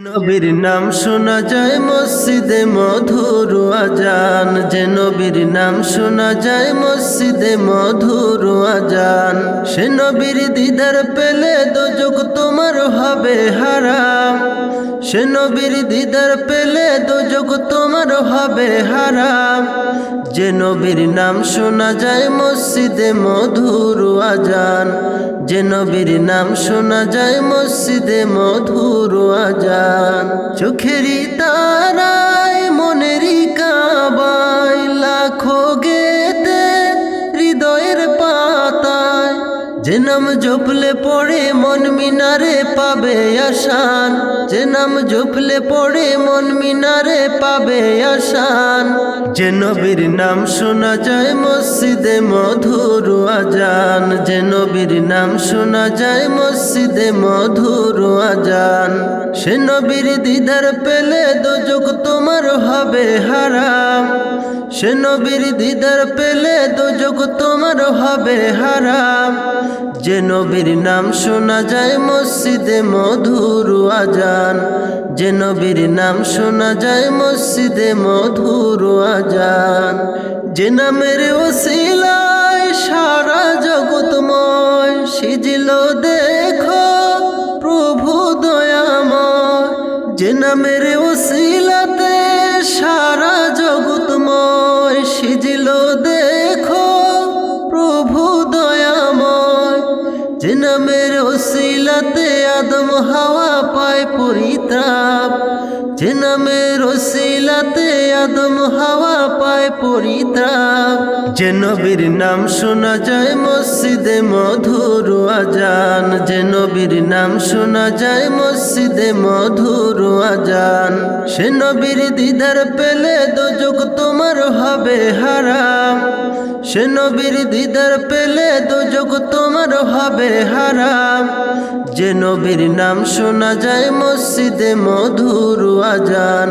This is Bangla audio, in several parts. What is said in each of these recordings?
নবীর নাম শোনা যায় মসজিদে মধুর আজান। যে নবীর নাম শোনা যায় মসজিদে মধুর আজান। সে নবীর দিদার পেলে দোজক তোমার হবে হারাম। সে নবীর দিদার পেলে দোজক তোমার হবে হারাম। যে নবীর নাম শোনা যায় মসজিদে মধুর আজান। যে নবীর নাম শোনা যায় মসজিদে মধুর আজান। চোখেরই তারায় মনেরই নাম জপলে পড়ে মন মিনারে পাবে আসান যে নাম জপলে পড়ে মন মিনারে পাবে আসান যে নবীর নাম শোনা যায় মসজিদে মধুর আজান। যে নবীর নাম শোনা যায় মসজিদে মধুর আজান। সে নবীর দিদার পেলে দোজক তোমার হবে হারাম। সে নবীর দিদার পেলে দোজক তোমার হবে হারাম। যে নবীর নাম শোনা যায় মসজিদে মধুর আজান। যে নবীর নাম শোনা যায় মসজিদে মধুর আজান। যে নামের ওসিলায় সারা জগৎময় সিজিল দেখো প্রভু দয়াময়। যে নামের ওসিলাতে সারা জগৎময় সিজিল দেখো আদম হাওয়া পায় পরিত্রাপ। যে নামের ওসিলাতে আদম হাওয়া পায় পরিত্রাপ। যে নবীর নাম শোনা যায় মসজিদে মধুর আজান। যে নবীর নাম শোনা যায় মসজিদে মধুর আজান। সে নবীর দিদার পেলে দোজক তোমার হবে হারাম। সে নবীর দিদার পেলে দোজক তোমার হবে হারাম। যে নবীর নাম শোনা যায় মসজিদে মধুর আজান।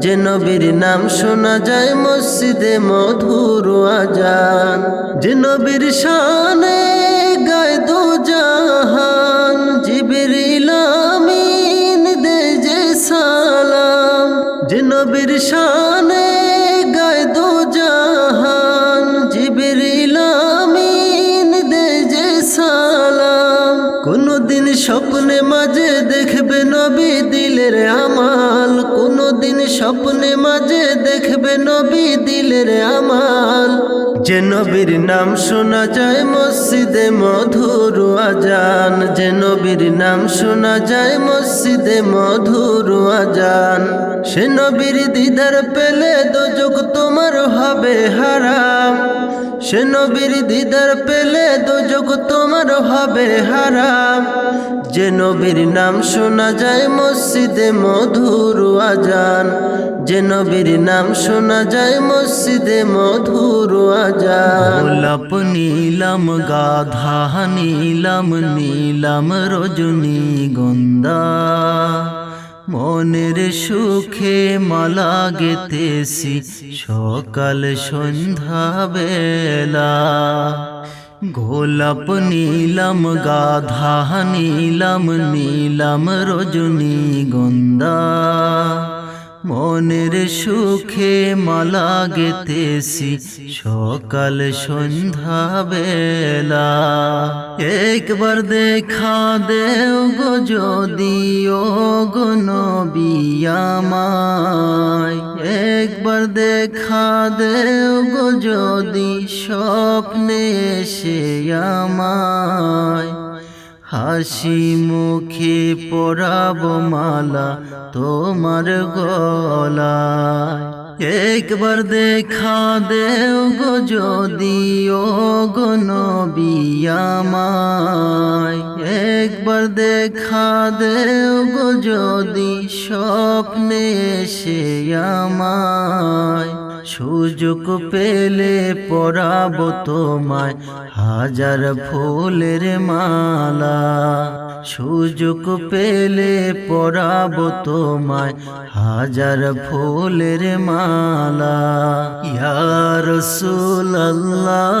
যে নবীর নাম শোনা যায় মসজিদে মধুর আজান। যে নবীর শানে গায় দো জাহান, জিবরিল আমিন দে যে সালাম। যে নবীর শানে স্বপ্নে মাঝে দেখবে নবী দিলের আমাল। যে নবীর নাম শোনা যায় মসজিদে মধুর আজান। যে নবীর নাম শোনা যায় মসজিদে মধুর আজান। সে নবীর দিদার পেলে দোজক তোমার হবে হারাম। সে নবীর দিদার পেলে দোজক তোমার হবে হারাম। যে নবীর নাম শোনা যায় মসজিদে মধুর আজান। যে নবীর নাম শোনা যায় মসজিদে মধুর আজান। গোলাপ নীলাম, গাধা নীলাম নীলাম রজনী গন্ধা। মনের সুখে মালা গেতেছি সকাল সন্ধ্যা বেলা। গোলাপ নীলাম গাধা নীলাম নীলাম রজনী গন্ধা। মনের সুখে মালা গেতেছি সকাল সন্ধ্যা বেলা। একবার দেখা দেও গো যদিও গো নবিয়ামায় একবার দেখা দেও গো যদি স্বপ্নে এসে আমায়। হাসি মুখে পরাব মালা তোমার গলায়। একবার দেখা দেও গো যদি ও গো নবিয়ামায় একবার দেখা দেও গো যদি স্বপ্নে এসে আমায়। সুযোগ পেলে পরাব তোমায় হাজার ফুলের মালা। সুযোগ পেলে পরাব তোমায় হাজার ফুলের মালা। ইয়ার সুল্লাহ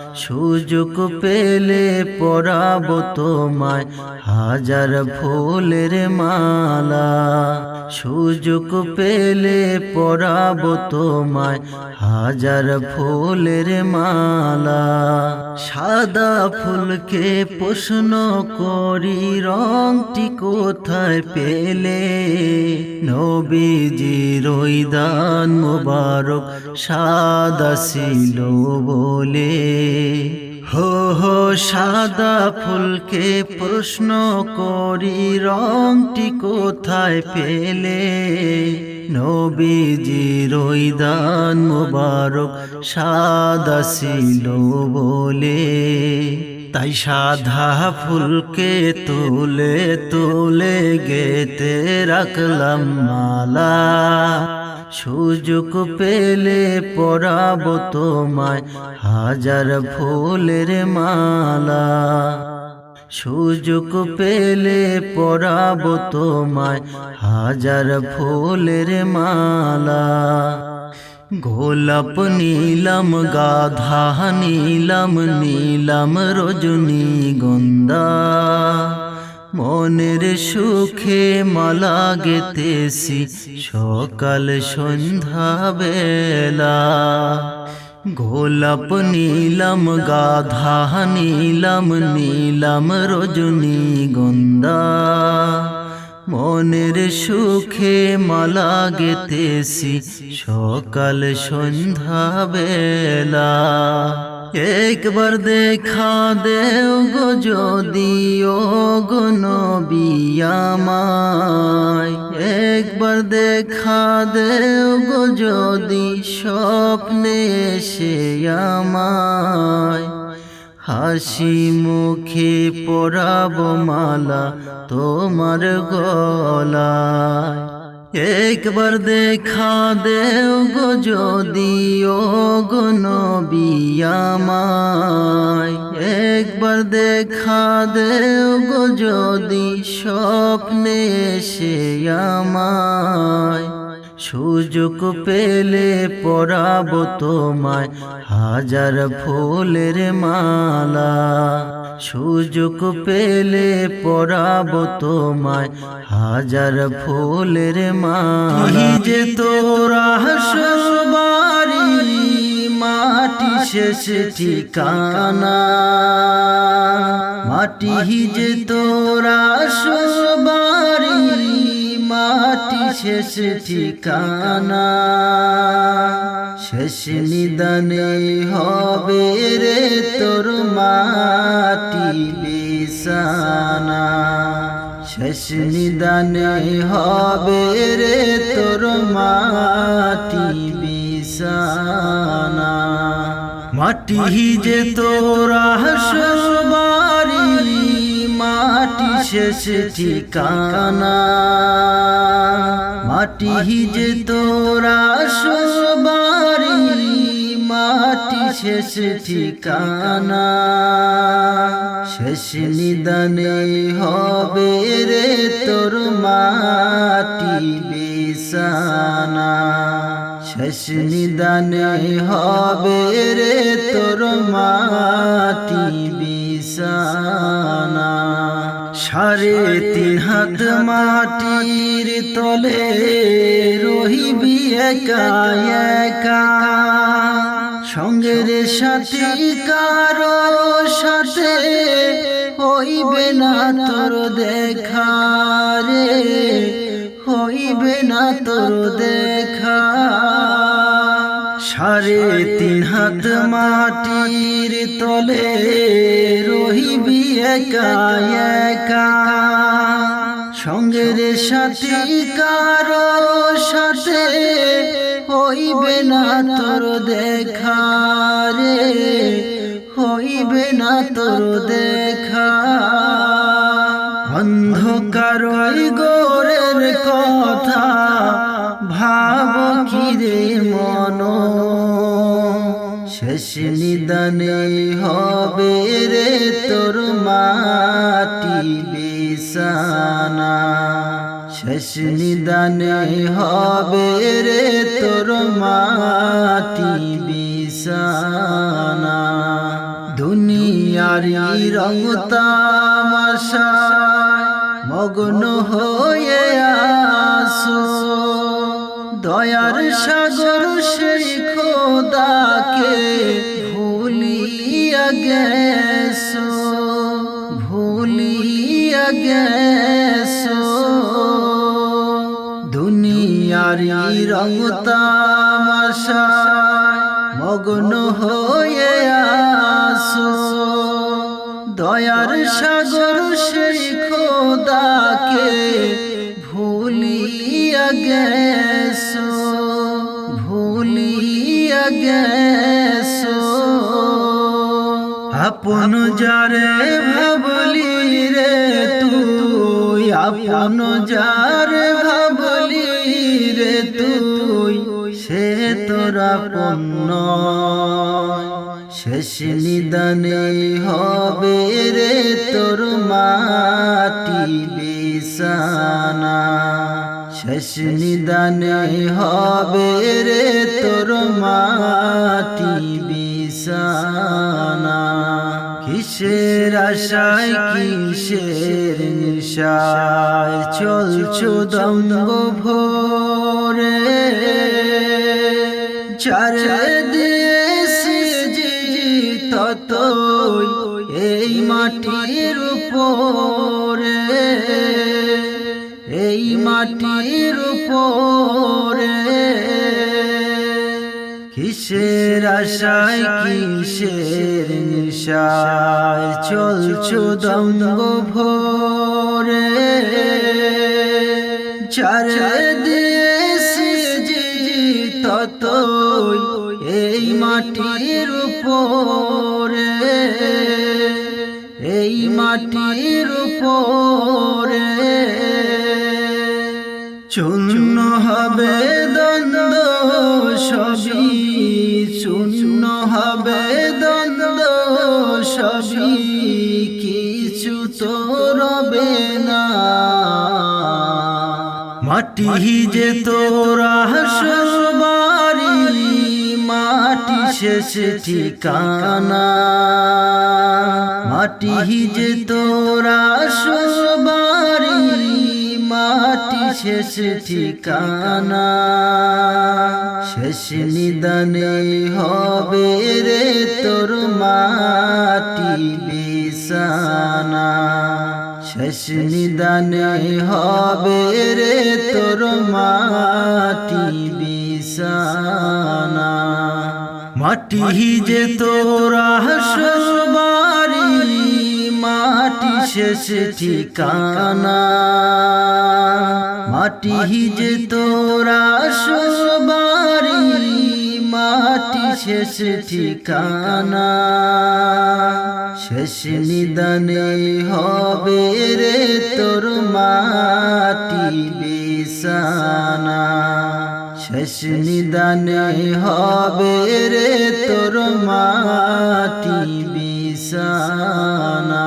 সুযোগ পেলে পরাব তোমায় হাজার ফুলের মালা। সুযোগ পেলে পরাব তোমায় হাজার ফুলের মালা। সাদা ফুলকে প্রশ্ন করি, রংটি কোথায় পেলে? নবীজির ওই দান মুবারক সাদা ছিল বলে। হো হো, সাদা ফুলকে প্রশ্ন করি, রংটি কোথায় পেলে? নবীজির ওই দান মুবারক সাদা ছিল বলে। তাই সাদা ফুলকে তুলে তুলে গেতে রাখলাম মালা। সুযোগ পেলে পরাব তোমায় হাজার ফুলের মালা। সুযোগ পেলে পরাব তোমায় হাজার ফুলের মালা। গোলাপ নীলম, গাধা নীলম নীলম রজনী গন্ধা। মনের সুখে মালা গেতেছি সকাল সন্ধ্যা বেলা। গোলাপ নীলম, গাধা নীলম নীলম রজনী গন্ধা। মনের সুখে মালা গেতেছি সকাল সন্ধ্যা বেলা। একবার দেখা দেও গো যদি ও গো নবিয়ামায় একবার দেখা দেও গো যদি স্বপ্নে এসে আমায়। হাসি মুখে পরাব মালা তোমার গলায়। একবার দেখা দেও গো যদি ও একবার দেখা দেও গো যদি স্বপ্নে সে আমায়। সুযোগ পেলে পরাব তোমায় হাজার ফুলের মালা। সুযোগ পেলে পরাব তোমায় হাজার ফুলের মালা। যে তোরা বাড়ি, মাটি শেষ ঠিকানা। মাটি যে তোরা বাড়ি মাটি শেষ ঠিকানা। শেষ নিদানে হবে রে তোর মাটি বিছানা। শেষ নিদানে হবে রে তোর মাটি বিছানা। মাটি যে তোরা বাড়ি মাটি শেষ ঠিকানা। মাটি যে তোরা বাড়ি, মাটি শেষ ঠিকানা। শেষ নিদানে হবে রে তোর মাটি বিছানা। শেষ নিদানে হবে রে তোর মাটি বিছানা। সাড়ে তিন হাত মাটির তলে রহিবি একা একা। সঙ্গের সাথে কারও সাথে হইবে না তোর দেখা রে, হইবে না তোর দেখা। সাড়ে তিন হাত মাটির তলে রহিবি একা একা। সঙ্গের সাথে কারও সাথে হইবে না তোর দেখা রে, হইবে না তোর দেখা। অন্ধকার গোরের কথা ভাব কি রে মন? শেষ নিদানে হবে রে তোর মাটি বিছানা। শেষ নিদানে হবে রে তোর মাটি বিছানা। দুনিয়ারি রং মগ্ন হয়ে আসো। দয়ার সাগর সেই খোদাকে ভুলিয়া গেছো ভুলিয়া গেছো। দুনিয়ারি রং তামাশায় মগ্ন হয়ে আসো দয়ার সাগর সেই খোদাকে ভুলিয়া গেছো। আপন যারে ভাবলি রে তুই, আপন যারে ভাবলি রে তুই, সে তোরা পণ্য শেষ নিদানে হবে রে তোর মাটি বিছানা। শেষ নিদানে হবে রে তোর মাটি বিছানা। কিসের আশায়, কিসের নিশায় চলছো দম্গ ভোরে চার এই মাটির উপরে। মাটির উপরে। কিসের আশায়, কিসের নিশায় চলছো দম্গ ভোরে চার এই মাটির উপরে। এই মাটির উপরে। চূর্ণ হবে দ্বন্দ্ব সবই চূর্ণ হবে দ্বন্দ্ব সবই কিছু তো রবে না। মাটি যে তোরা সবারি মাটি শেষ ঠিকানা। মাটি যে তোরা সবারি মাটি শেষ ঠিকানা। শেষ নিদানে হবে রে তোর মাটি বিছানা। শেষ নিদানে হবে রে তোর মাটি বিছানা। মাটি যে তোরা শেষ ঠিকানা মাটি যে তোরা সবারি মাটি শেষ ঠিকানা। শেষ নিদানে হবে রে তোর মাটি বিছানা। শেষ নিদানে হবে রে তোর মাটি বিছানা।